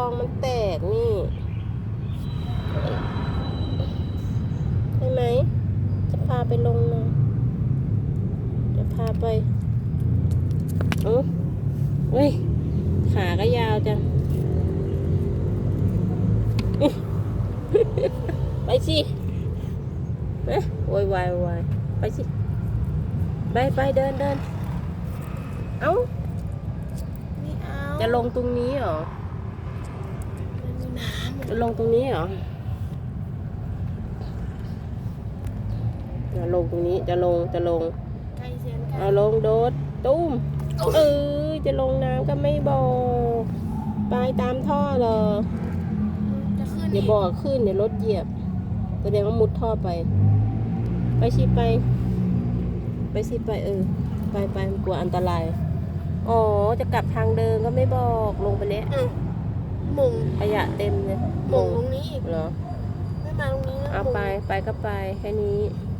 องมันแตกนี่ใช่ไหม จะพาไปลงนะจะพาไปเอ้าเฮ้ย ขาก็ยาวจังอื้อไปสิเอ๊ะโวยวายโวยวายไปสิ ไปไปเดินเดิน เอ้าไม่เอาจะลงตรงนี้เหรอมันมีน้ำ จะลงตรงนี้เหรอจะลงตรงนี้จะลงจะลงไกลเสียนไกลเอาลงโดดตุ้มเออจะลงน้ำก็ไม่บอกไปตามท่อเลยจะขึ้นอย่าบอกขึ้นเดี๋ยวรถเหยียบแสดงว่ามุดท่อไป ไปสิไป ไปสิไปเออ ไปไปมันกลัวอันตราย อ๋อ จะกลับทางเดิมก็ไม่บอกลงไปแล้วอ้าวห มุงขยะเต็มเลยหมุงตรงนี้อีกเหรอ ไม่มาตรงนี้นะเอาหมุงไปไปก็ไปแค่นี้